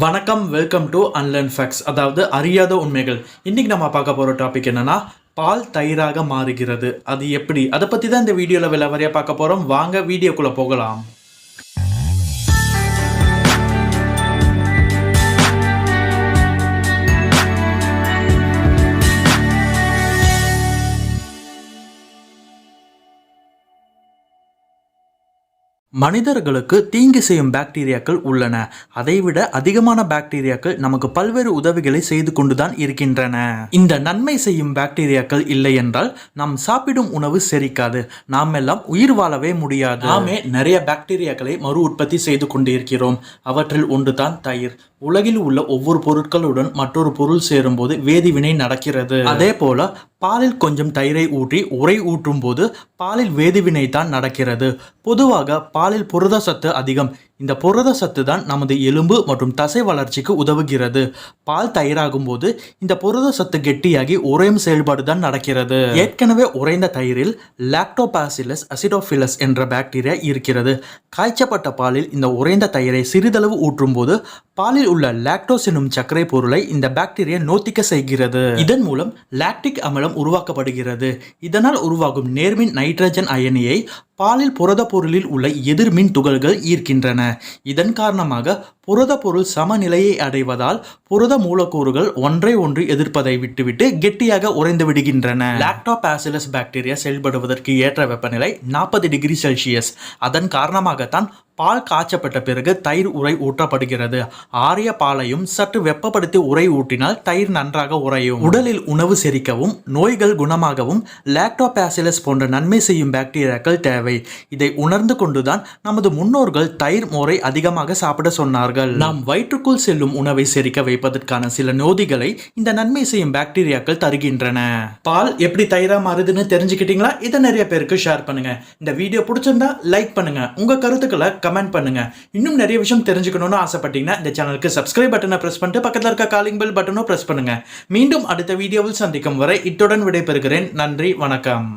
வணக்கம் welcome to unlearn facts அதாவது அறியாத உண்மைகள். இன்றைக்கி நம்ம பார்க்க போகிற டாபிக் என்னன்னா பால் தயிராக மாறுகிறது. அது எப்படி? அதை பற்றி தான் இந்த வீடியோவில் விலவரையாக பார்க்க போகிறோம் வாங்க வீடியோக்குள்ளே போகலாம். மனிதர்களுக்கு தீங்கு செய்யும் பாக்டீரியாக்கள் உள்ளன. அதைவிட அதிகமான பாக்டீரியாக்கள் நமக்கு பல்வேறு உதவிகளை செய்து கொண்டுதான் இருக்கின்றன. இந்த நன்மை செய்யும் பாக்டீரியாக்கள் இல்லை என்றால் நாம் சாப்பிடும் உணவு செரிக்காது. நாம் எல்லாம் உயிர் வாழவே முடியாது. நாமே நிறைய பாக்டீரியாக்களை மறு உற்பத்தி செய்து கொண்டிருக்கிறோம். அவற்றில் ஒன்றுதான் தயிர். உலகில் உள்ள ஒவ்வொரு பொருட்களுடன் மற்றொரு பொருள் சேரும்போது வேதிவினை நடக்கிறது. அதே போல பாலில் கொஞ்சம் தயிரை ஊற்றி உரை ஊற்றும் போது பாலில் வேதிவினை தான் நடக்கிறது. பொதுவாக பாலில் புரத சத்து அதிகம். இந்த புரத சத்து தான் நமது எலும்பு மற்றும் தசை வளர்ச்சிக்கு உதவுகிறது. பால் தயிராகும் போது இந்த புரத சத்து கெட்டியாகி உறையும் செயல்பாடு தான் நடக்கிறது. ஏற்கனவே உறைந்த தயிரில் லாக்டோபாசிலஸ் அசிடோஃபிலஸ் என்ற பாக்டீரியா இருக்கிறது. காய்ச்சப்பட்ட பாலில் இந்த உறைந்த தயிரை சிறிதளவு ஊற்றும் போது பாலில் உள்ள லாக்டோஸ் எனும் சர்க்கரை பொருளை இந்த பாக்டீரியா நோத்திக்க செய்கிறது. இதன் மூலம் லாக்டிக் அமிலம் உருவாக்கப்படுகிறது. இதனால் உருவாகும் நேர்மின் நைட்ரஜன் அயனியை பாலில் புரத பொருளில் உள்ள எதிர்மின் துகள்கள் ஈர்க்கின்றன. இதன் காரணமாக புரத பொருள் சமநிலையை அடைவதால் புரத மூலக்கூறுகள் ஒன்றை ஒன்று எதிர்ப்பதை விட்டுவிட்டு கெட்டியாக உறைந்து விடுகின்றன. லாக்டோபாசிலஸ் பாக்டீரியா செயல்படுவதற்கு ஏற்ற வெப்பநிலை நாற்பது டிகிரி செல்சியஸ். அதன் காரணமாகத்தான் பால் காய்ச்சப்பட்ட பிறகு தயிர் உரை ஊற்றப்படுகிறது. ஆரிய பாலையும் சற்று வெப்பப்படுத்தி உரை ஊட்டினால் தயிர் நன்றாக உறையும். உடலில் உணவு செரிக்கவும் நோய்கள் குணமாகவும் லாக்டோபாசிலஸ் போன்ற நன்மை செய்யும் பாக்டீரியாக்கள் தேவை. இதை உணர்ந்து கொண்டுதான் நமது முன்னோர்கள் தயிர் மோரை அதிகமாக சாப்பிட சொன்னார்கள். நாம் வயிற்றுக்குள் செல்லும் உணவை செரிக்க வைப்பதற்கான சில நோதிகளை இந்த நன்மை செய்யும் பாக்டீரியாக்கள் தருகின்றன. பால் எப்படி தயிரா மாறுதுன்னு தெரிஞ்சுக்கிட்டீங்களா? இதை நிறைய பேருக்கு ஷேர் பண்ணுங்க. இந்த வீடியோ பிடிச்சிருந்தா லைக் பண்ணுங்க. உங்க கருத்துக்களை கமெண்ட் பண்ணுங்க. இன்னும் நிறைய விஷயம் தெரிஞ்சுக்கணும்னு ஆசைப்பட்டீங்கன்னா இந்த சேனலுக்கு சப்ஸ்கிரைப் பட்டனை பிரஸ் பண்ணிட்டு பக்கத்தில் இருக்க காலிங் பெல் பட்டனும் பிரஸ் பண்ணுங்க. மீண்டும் அடுத்த வீடியோவில் சந்திக்கும் வரை இத்துடன் விடைபெறுகிறேன். நன்றி வணக்கம்.